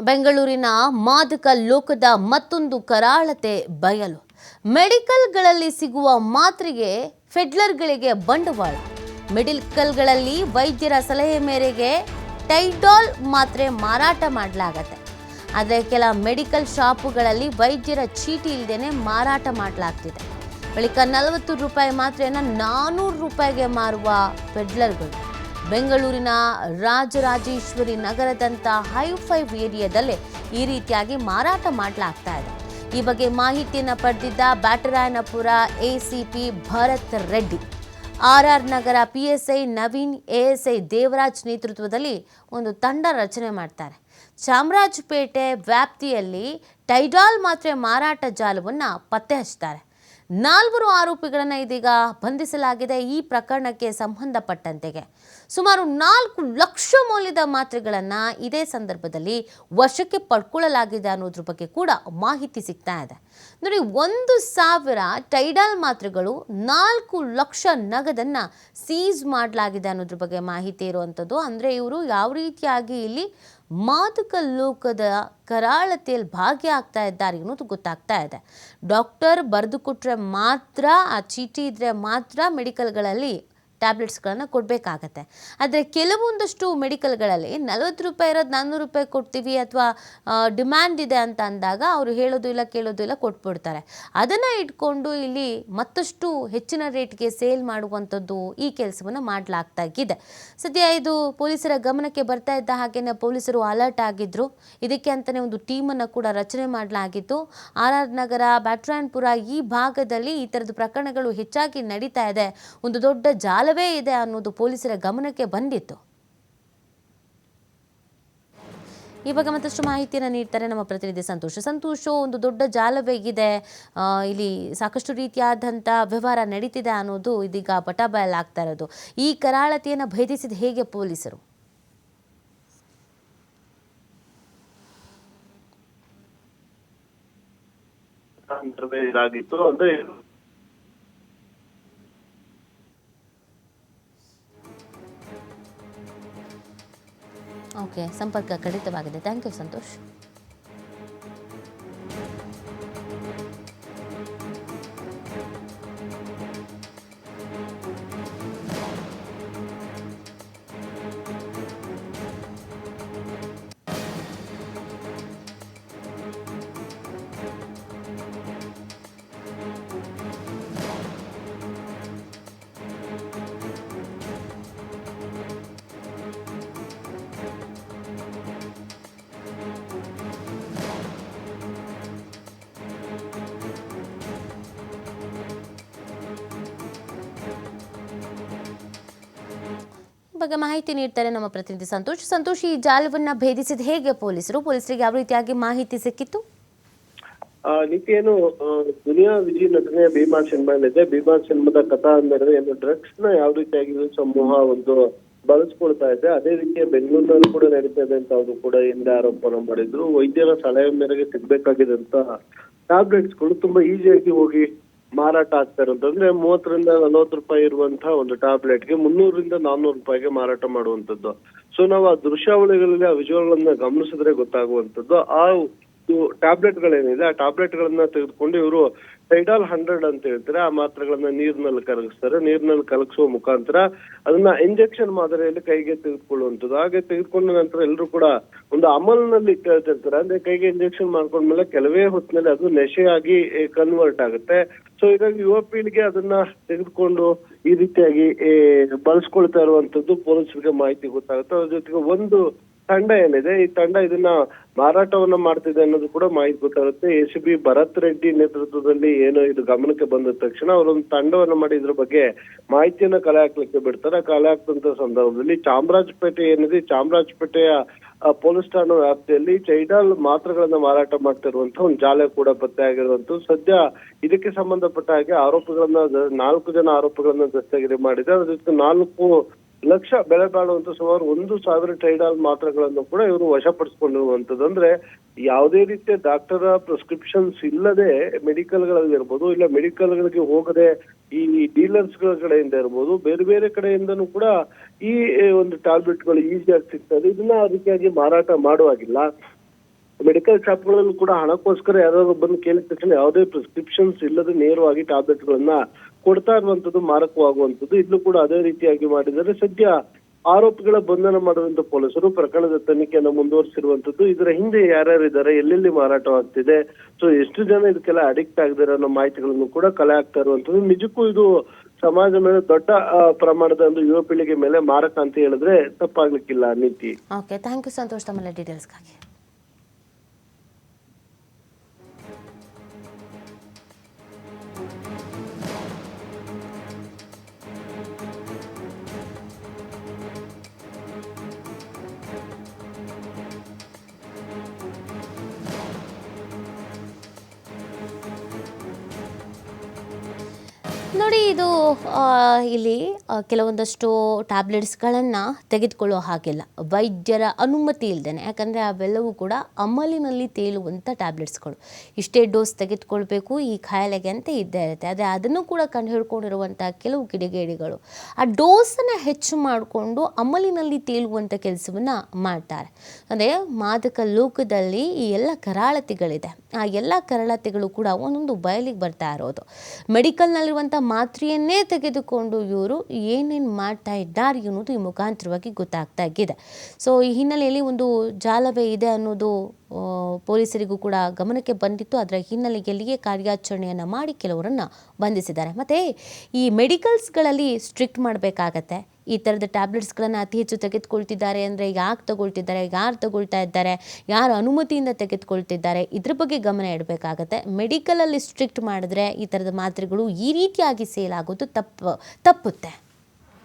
ಬೆಂಗಳೂರಿನ ಮಾದಕ ಲೋಕದ ಮತ್ತೊಂದು ಕರಾಳತೆ ಬಯಲು. ಮೆಡಿಕಲ್ಗಳಲ್ಲಿ ಸಿಗುವ ಮಾತ್ರೆಗೆ ಫೆಡ್ಲರ್ಗಳಿಗೆ ಬಂಡವಾಳ. ಮೆಡಿಕಲ್ಗಳಲ್ಲಿ ವೈದ್ಯರ ಸಲಹೆ ಮೇರೆಗೆ ಟೈಡಾಲ್ ಮಾತ್ರೆ ಮಾರಾಟ ಮಾಡಲಾಗತ್ತೆ. ಆದರೆ ಕೆಲ ಮೆಡಿಕಲ್ ಶಾಪುಗಳಲ್ಲಿ ವೈದ್ಯರ ಚೀಟಿ ಇಲ್ಲದೇನೆ ಮಾರಾಟ ಮಾಡಲಾಗ್ತಿದೆ. ಬಳಿಕ ನಲವತ್ತು ರೂಪಾಯಿ ಮಾತ್ರೆಯನ್ನು ನಾನ್ನೂರು ರೂಪಾಯಿಗೆ ಮಾರುವ ಪೆಡ್ಲರ್ಗಳು ಬೆಂಗಳೂರಿನ ರಾಜರಾಜೇಶ್ವರಿ ನಗರದಂಥ ಹೈಫೈ ಏರಿಯಾದಲ್ಲೇ ಈ ರೀತಿಯಾಗಿ ಮಾರಾಟ ಮಾಡಲಾಗ್ತಾ ಇದೆ. ಈ ಬಗ್ಗೆ ಮಾಹಿತಿಯನ್ನು ಪಡೆದಿದ್ದ Byatarayanapura ACP Bharath Reddy. R R Nagar P S I Naveen ASI Devaraj ನೇತೃತ್ವದಲ್ಲಿ ಒಂದು ತಂಡ ರಚನೆ ಮಾಡ್ತಾರೆ. ಚಾಮರಾಜಪೇಟೆ ವ್ಯಾಪ್ತಿಯಲ್ಲಿ ಟೈಡಾಲ್ ಮಾತ್ರೆ ಮಾರಾಟ ಜಾಲವನ್ನು ಪತ್ತೆ ಹಚ್ತಾರೆ ನಾಲ್ವರು ಆರೋಪಿಗಳನ್ನು ಇದೀಗ ಬಂಧಿಸಲಾಗಿದೆ. ಈ ಪ್ರಕರಣಕ್ಕೆ ಸಂಬಂಧಪಟ್ಟಂತೆಗೆ ಸುಮಾರು ನಾಲ್ಕು ಲಕ್ಷ ಮೌಲ್ಯದ ಮಾತ್ರೆಗಳನ್ನು ಇದೇ ಸಂದರ್ಭದಲ್ಲಿ ವಶಕ್ಕೆ ಪಡ್ಕೊಳ್ಳಲಾಗಿದೆ ಅನ್ನೋದ್ರ ಬಗ್ಗೆ ಕೂಡ ಮಾಹಿತಿ ಸಿಗ್ತಾ ಇದೆ. ನೋಡಿ, ಒಂದು ಸಾವಿರ ಟೈಡಾಲ್ ಮಾತ್ರೆಗಳು ನಾಲ್ಕು ಲಕ್ಷ ನಗದನ್ನು ಸೀಸ್ ಮಾಡಲಾಗಿದೆ ಅನ್ನೋದ್ರ ಬಗ್ಗೆ ಮಾಹಿತಿ ಇರುವಂಥದ್ದು ಅಂದರೆ ಇವರು ಯಾವ ರೀತಿಯಾಗಿ ಇಲ್ಲಿ ಮಾದಕ ಲೋಕದ ಕರಾಳತೆಯಲ್ಲಿ ಭಾಗಿಯಾಗ್ತಾ ಇದ್ದಾರೆ ಅನ್ನೋದು ಗೊತ್ತಾಗ್ತಾ ಇದೆ. ಡಾಕ್ಟರ್ ಬರೆದು ಕೊಟ್ಟರೆ ಮಾತ್ರ, ಆ ಚೀಟಿ ಇದ್ದರೆ ಮಾತ್ರ ಮೆಡಿಕಲ್ಗಳಲ್ಲಿ ಟ್ಯಾಬ್ಲೆಟ್ಸ್ಗಳನ್ನು ಕೊಡಬೇಕಾಗತ್ತೆ. ಆದರೆ ಕೆಲವೊಂದಷ್ಟು ಮೆಡಿಕಲ್ಗಳಲ್ಲಿ ನಲವತ್ತು ರೂಪಾಯಿ ಇರೋದು ನಾನ್ನೂರು ರೂಪಾಯಿ ಕೊಡ್ತೀವಿ ಅಥವಾ ಡಿಮ್ಯಾಂಡ್ ಇದೆ ಅಂತ ಅಂದಾಗ ಅವರು ಹೇಳೋದು ಇಲ್ಲ ಕೇಳೋದು ಇಲ್ಲ ಕೊಟ್ಬಿಡ್ತಾರೆ. ಅದನ್ನು ಇಟ್ಕೊಂಡು ಇಲ್ಲಿ ಮತ್ತಷ್ಟು ಹೆಚ್ಚಿನ ರೇಟ್ಗೆ ಸೇಲ್ ಮಾಡುವಂಥದ್ದು ಈ ಕೆಲಸವನ್ನು ಮಾಡಲಾಗ್ತಾ ಇದೆ. ಸದ್ಯ ಇದು ಪೊಲೀಸರ ಗಮನಕ್ಕೆ ಬರ್ತಾ ಇದ್ದ ಹಾಗೇನೆ ಪೊಲೀಸರು ಅಲರ್ಟ್ ಆಗಿದ್ರು. ಇದಕ್ಕೆ ಅಂತಲೇ ಒಂದು ಟೀಮನ್ನು ಕೂಡ ರಚನೆ ಮಾಡಲಾಗಿತ್ತು. ಆರ್ ಆರ್ ನಗರ, ಬ್ಯಾಟ್ರಾಯನ್ಪುರ ಈ ಭಾಗದಲ್ಲಿ ಈ ಥರದ ಪ್ರಕರಣಗಳು ಹೆಚ್ಚಾಗಿ ನಡೀತಾ ಇದೆ. ಒಂದು ದೊಡ್ಡ ಜಾಲವೇ ಇದೆ ಅನ್ನೋದು ಪೊಲೀಸರ ಗಮನಕ್ಕೆ ಬಂದಿತ್ತು. ಈ ಬಗ್ಗೆ ಮತ್ತಷ್ಟು ಮಾಹಿತಿಯನ್ನು ನೀಡ್ತಾರೆ ನಮ್ಮ ಪ್ರತಿನಿಧಿ ಸಂತೋಷ. ಸಂತೋಷ, ಒಂದು ದೊಡ್ಡ ಜಾಲವೇ ಇದೆ. ಇಲ್ಲಿ ಸಾಕಷ್ಟು ರೀತಿಯಾದಂಥ ವ್ಯವಹಾರ ನಡೀತಿದೆ ಅನ್ನೋದು ಇದೀಗ ಬಟಾಬಯಲಾಗ್ತಾ ಇರೋದು. ಈ ಕರಾಳತೆಯನ್ನು ಭೇದಿಸಿದ ಹೇಗೆ ಪೊಲೀಸರು? ಇದಾಗಿತ್ತು ಅಂದ್ರೆ ಓಕೆ ಸಂಪರ್ಕ ಕಡಿತವಾಗಿದೆ. Thank you Santosh. ಬಗ್ಗೆ ಮಾಹಿತಿ ನೀಡ್ತಾರೆ ನಮ್ಮ ಪ್ರತಿನಿಧಿ ಸಂತೋಷ್. ಸಂತೋಷ್, ಈ ಜಾಲವನ್ನ ಭೇದಿಸಿದ ಹೇಗೆ ಪೊಲೀಸರು? ಪೊಲೀಸರಿಗೆ ಯಾವ ರೀತಿಯಾಗಿ ಮಾಹಿತಿ ಸಿಕ್ಕಿತ್ತು? ಏನು ದುನಿಯಾ ವಿಜಿ ನಟನೆಯ ಭೀಮಾ ಸಿನಿಮಾ ಏನಿದೆ ಭೀಮಾ ಸಿನಿಮಾದ ಕಥಾ ಅಂದ್ರೆ ಏನು ಡ್ರಗ್ಸ್ನ ಯಾವ ರೀತಿಯಾಗಿ ಸಮೂಹ ಒಂದು ಬಳಸ್ಕೊಳ್ತಾ ಇದೆ, ಅದೇ ರೀತಿಯ ಬೆಂಗಳೂರಿನಲ್ಲಿ ಕೂಡ ನಡೀತಾ ಇದೆ ಅಂತ ಅವರು ಕೂಡ ಹಿಂದೆ ಆರೋಪನ ಮಾಡಿದ್ರು. ವೈದ್ಯರ ಸಲಹೆ ಮೇರೆಗೆ ಸಿಗ್ಬೇಕಾಗಿದಂತ ಟ್ಯಾಬ್ಲೆಟ್ಸ್ಗಳು ತುಂಬಾ ಈಸಿಯಾಗಿ ಹೋಗಿ ಮಾರಾಟ ಆಗ್ತಾ ಇರೋದು ಅಂದ್ರೆ ಮೂವತ್ತರಿಂದ ನಲವತ್ತು ರೂಪಾಯಿ ಇರುವಂತಹ ಒಂದು ಟ್ಯಾಬ್ಲೆಟ್ಗೆ ಮುನ್ನೂರರಿಂದ ನಾನ್ನೂರು ರೂಪಾಯಿಗೆ ಮಾರಾಟ ಮಾಡುವಂತದ್ದು ಸೊ ನಾವು ಆ ದೃಶ್ಯಾವಳಿಗಳಲ್ಲಿ ಆ ವಿಜುವಲ್ಗಳನ್ನ ಗಮನಿಸಿದ್ರೆ ಗೊತ್ತಾಗುವಂತದ್ದು ಆ ಟ್ಯಾಬ್ಲೆಟ್ ಗಳೇನಿದೆ ಆ ಟ್ಯಾಬ್ಲೆಟ್ ಗಳನ್ನ ತೆಗೆದುಕೊಂಡು ಇವರು ಟೈಡಾಲ್ ಹಂಡ್ರೆಡ್ ಅಂತ ಹೇಳ್ತಾರೆ. ಆ ಮಾತ್ರೆಗಳನ್ನ ನೀರಿನಲ್ಲಿ ಕರಗಿಸ್ತಾರೆ. ನೀರಿನಲ್ಲಿ ಕಲಗಿಸುವ ಮುಖಾಂತರ ಅದನ್ನ ಇಂಜೆಕ್ಷನ್ ಮಾದರಿಯಲ್ಲಿ ಕೈಗೆ ತೆಗೆದುಕೊಳ್ಳುವಂಥದ್ದು. ಹಾಗೆ ತೆಗೆದುಕೊಂಡ ನಂತರ ಎಲ್ಲರೂ ಕೂಡ ಒಂದು ಅಮಲ್ನಲ್ಲಿ ಕೇಳ್ತಿರ್ತಾರೆ ಅಂದ್ರೆ ಕೈಗೆ ಇಂಜೆಕ್ಷನ್ ಮಾಡ್ಕೊಂಡ್ಮೇಲೆ ಕೆಲವೇ ಹೊತ್ತಿನಲ್ಲಿ ಅದು ನೆಶೆಯಾಗಿ ಕನ್ವರ್ಟ್ ಆಗುತ್ತೆ. ಸೊ ಹೀಗಾಗಿ ಯುವ ಪೀಳಿಗೆ ಅದನ್ನ ತೆಗೆದುಕೊಂಡು ಈ ರೀತಿಯಾಗಿ ಬಳಸ್ಕೊಳ್ತಾ ಇರುವಂತದ್ದು ಪೊಲೀಸರಿಗೆ ಮಾಹಿತಿ ಗೊತ್ತಾಗುತ್ತೆ. ಅದ್ರ ಜೊತೆಗೆ ಒಂದು ತಂಡ ಏನಿದೆ? ಈ ತಂಡ ಇದನ್ನ ಮಾರಾಟವನ್ನ ಮಾಡ್ತಿದೆ ಅನ್ನೋದು ಕೂಡ ಮಾಹಿತಿ ಗೊತ್ತಾಗುತ್ತೆ. A C B Bharath Reddy ನೇತೃತ್ವದಲ್ಲಿ ಏನು ಇದು ಗಮನಕ್ಕೆ ಬಂದ ತಕ್ಷಣ ಅವರೊಂದು ತಂಡವನ್ನ ಮಾಡಿ ಇದ್ರ ಬಗ್ಗೆ ಮಾಹಿತಿಯನ್ನ ಕಲೆ ಹಾಕ್ಲಿಕ್ಕೆ ಬಿಡ್ತಾರೆ. ಕಲೆ ಹಾಕ್ತಂತ ಸಂದರ್ಭದಲ್ಲಿ ಚಾಮರಾಜಪೇಟೆ ಏನಿದೆ? ಚಾಮರಾಜಪೇಟೆಯ ಪೊಲೀಸ್ ಠಾಣಾ ವ್ಯಾಪ್ತಿಯಲ್ಲಿ ಚೈಡಾಲ್ ಮಾತ್ರೆಗಳನ್ನ ಮಾರಾಟ ಮಾಡ್ತಿರುವಂತ ಒಂದು ಜಾಲ ಕೂಡ ಪತ್ತೆ ಆಗಿರುವಂತ ಸದ್ಯ ಇದಕ್ಕೆ ಸಂಬಂಧಪಟ್ಟ ಹಾಗೆ ಆರೋಪಗಳನ್ನ, ನಾಲ್ಕು ಜನ ಆರೋಪಗಳನ್ನ ದಸ್ತಗಿರಿ ಮಾಡಿದೆ ಅದರ ಜೊತೆ ನಾಲ್ಕು ಲಕ್ಷ ಬೆಲೆ ಬಾಳುವಂತ ಸುಮಾರು ಒಂದು ಸಾವಿರ ಟೈಡಾಲ್ ಮಾತ್ರೆಗಳನ್ನು ಕೂಡ ಇವರು ವಶಪಡಿಸಿಕೊಂಡಿರುವಂತದ್ದು. ಅಂದ್ರೆ ಯಾವುದೇ ರೀತಿಯ ಡಾಕ್ಟರ್ ಪ್ರಿಸ್ಕ್ರಿಪ್ಷನ್ಸ್ ಇಲ್ಲದೆ ಮೆಡಿಕಲ್ಗಳಲ್ಲಿ ಇರ್ಬೋದು, ಇಲ್ಲ ಮೆಡಿಕಲ್ ಗಳಿಗೆ ಹೋಗದೆ ಈ ಡೀಲರ್ಸ್ಗಳ ಕಡೆಯಿಂದ ಇರ್ಬೋದು, ಬೇರೆ ಬೇರೆ ಕಡೆಯಿಂದನೂ ಕೂಡ ಈ ಒಂದು ಟ್ಯಾಬ್ಲೆಟ್ಗಳು ಈಸಿಯಾಗಿ ಸಿಗ್ತದೆ. ಇದನ್ನ ಅದಕ್ಕಾಗಿ ಮಾರಾಟ ಮಾಡುವಾಗಿಲ್ಲ. ಮೆಡಿಕಲ್ ಶಾಪ್ಗಳಲ್ಲೂ ಕೂಡ ಹಣಕ್ಕೋಸ್ಕರ ಯಾರಾದ್ರು ಬಂದು ಕೇಳಿದ ತಕ್ಷಣ ಯಾವುದೇ ಪ್ರಿಸ್ಕ್ರಿಪ್ಷನ್ಸ್ ಇಲ್ಲದೆ ನೇರವಾಗಿ ಟ್ಯಾಬ್ಲೆಟ್ ಗಳನ್ನ ಕೊಡ್ತಾ ಇರುವಂತದ್ದು ಮಾರಕವಾಗುವಂತದ್ದು. ಇಲ್ಲೂ ಕೂಡ ಅದೇ ರೀತಿಯಾಗಿ ಮಾಡಿದರೆ ಸದ್ಯ ಆರೋಪಿಗಳ ಬಂಧನ ಮಾಡುವಂತ ಪೊಲೀಸರು ಪ್ರಕರಣದ ತನಿಖೆಯನ್ನು ಮುಂದುವರಿಸಿರುವಂತದ್ದು. ಇದರ ಹಿಂದೆ ಯಾರ್ಯಾರಿದ್ದಾರೆ, ಎಲ್ಲೆಲ್ಲಿ ಮಾರಾಟವಾಗ್ತಿದೆ ಸೊ ಎಷ್ಟು ಜನ ಇದಕ್ಕೆಲ್ಲ ಅಡಿಕ್ಟ್ ಆಗಿದ್ದಾರೆ ಅನ್ನೋ ಮಾಹಿತಿಗಳನ್ನು ಕೂಡ ಕಲೆ ಆಗ್ತಾ ಇರುವಂತದ್ದು. ನಿಜಕ್ಕೂ ಇದು ಸಮಾಜ ಮೇಲೆ ದೊಡ್ಡ ಪ್ರಮಾಣದ ಒಂದು ಯುವ ಪೀಳಿಗೆ ಮೇಲೆ ಮಾರಕ ಅಂತ ಹೇಳಿದ್ರೆ ತಪ್ಪಾಗ್ಲಿಕ್ಕಿಲ್ಲ ನೀತಿ. ಓಕೆ ಥ್ಯಾಂಕ್ ಯು ಸಂತೋಷ್ ತಮ್ಮ ಡೀಟೇಲ್ಸ್ಗಾಗಿ ನೋಡಿ, ಇದು ಇಲ್ಲಿ ಕೆಲವೊಂದಷ್ಟು ಟ್ಯಾಬ್ಲೆಟ್ಸ್ಗಳನ್ನು ತೆಗೆದುಕೊಳ್ಳೋ ಹಾಗಿಲ್ಲ. ವೈದ್ಯರ ಅನುಮತಿ ಇಲ್ಲದೇನೆ ಯಾಕಂದರೆ, ಅವೆಲ್ಲವೂ ಕೂಡ ಅಮಲಿನಲ್ಲಿ ತೇಲುವಂಥ ಟ್ಯಾಬ್ಲೆಟ್ಸ್ಗಳು. ಇಷ್ಟೇ ಡೋಸ್ ತೆಗೆದುಕೊಳ್ಬೇಕು, ಈ ಖಾಯಿಲೆಗೆ ಅಂತ ಇದ್ದೇ ಇರುತ್ತೆ. ಆದರೆ, ಅದನ್ನು ಕೂಡ ಕಂಡು ಹಿಡ್ಕೊಂಡಿರುವಂಥ ಕೆಲವು ಕಿಡಿಗೇಡಿಗಳು, ಆ ಡೋಸನ್ನು ಹೆಚ್ಚು ಮಾಡಿಕೊಂಡು ಅಮಲಿನಲ್ಲಿ ತೇಲುವಂಥ ಕೆಲಸವನ್ನು ಮಾಡ್ತಾರೆ. ಅಂದರೆ, ಮಾದಕ ಲೋಕದಲ್ಲಿ ಈ ಎಲ್ಲ ಕರಾಳತೆಗಳಿದೆ. ಆ ಎಲ್ಲ ಕರಾಳತೆಗಳು ಕೂಡ ಒಂದೊಂದು ಬಯಲಿಗೆ ಬರ್ತಾ ಇರೋದು. ಮೆಡಿಕಲ್ನಲ್ಲಿರುವಂಥ ಮಾತ್ರೆಯನ್ನೇ ತೆಗೆದುಕೊಂಡು ಇವರು ಏನೇನು ಮಾಡ್ತಾ ಇದ್ದಾರೆ ಅನ್ನೋದು ಈ ಮುಖಾಂತರವಾಗಿ ಗೊತ್ತಾಗ್ತಾ ಇದೆ. ಸೊ ಈ ಹಿನ್ನೆಲೆಯಲ್ಲಿ ಒಂದು ಜಾಲವೇ ಇದೆ ಅನ್ನೋದು ಪೊಲೀಸರಿಗೂ ಕೂಡ ಗಮನಕ್ಕೆ ಬಂದಿತ್ತು. ಅದರ ಹಿನ್ನೆಲೆಯಲ್ಲಿಯೇ ಕಾರ್ಯಾಚರಣೆಯನ್ನು ಮಾಡಿ ಕೆಲವರನ್ನು ಬಂಧಿಸಿದ್ದಾರೆ. ಮತ್ತು ಈ ಮೆಡಿಕಲ್ಸ್ಗಳಲ್ಲಿ ಸ್ಟ್ರಿಕ್ಟ್ ಮಾಡಬೇಕಾಗತ್ತೆ. ಈ ಥರದ ಟ್ಯಾಬ್ಲೆಟ್ಸ್ಗಳನ್ನು ಅತಿ ಹೆಚ್ಚು ತೆಗೆದುಕೊಳ್ತಿದ್ದಾರೆ ಅಂದರೆ ಯಾಕೆ ತಗೊಳ್ತಿದ್ದಾರೆ, ಯಾರು ತಗೊಳ್ತಾ ಇದ್ದಾರೆ, ಯಾರು ಅನುಮತಿಯಿಂದ ತೆಗೆದುಕೊಳ್ತಿದ್ದಾರೆ, ಇದ್ರ ಬಗ್ಗೆ ಗಮನ ಇಡಬೇಕಾಗತ್ತೆ. ಮೆಡಿಕಲಲ್ಲಿ ಸ್ಟ್ರಿಕ್ಟ್ ಮಾಡಿದ್ರೆ ಈ ಥರದ ಮಾತ್ರೆಗಳು ಈ ರೀತಿಯಾಗಿ ಸೇಲ್ ಆಗೋದು ತಪ್ಪು, ತಪ್ಪುತ್ತೆ.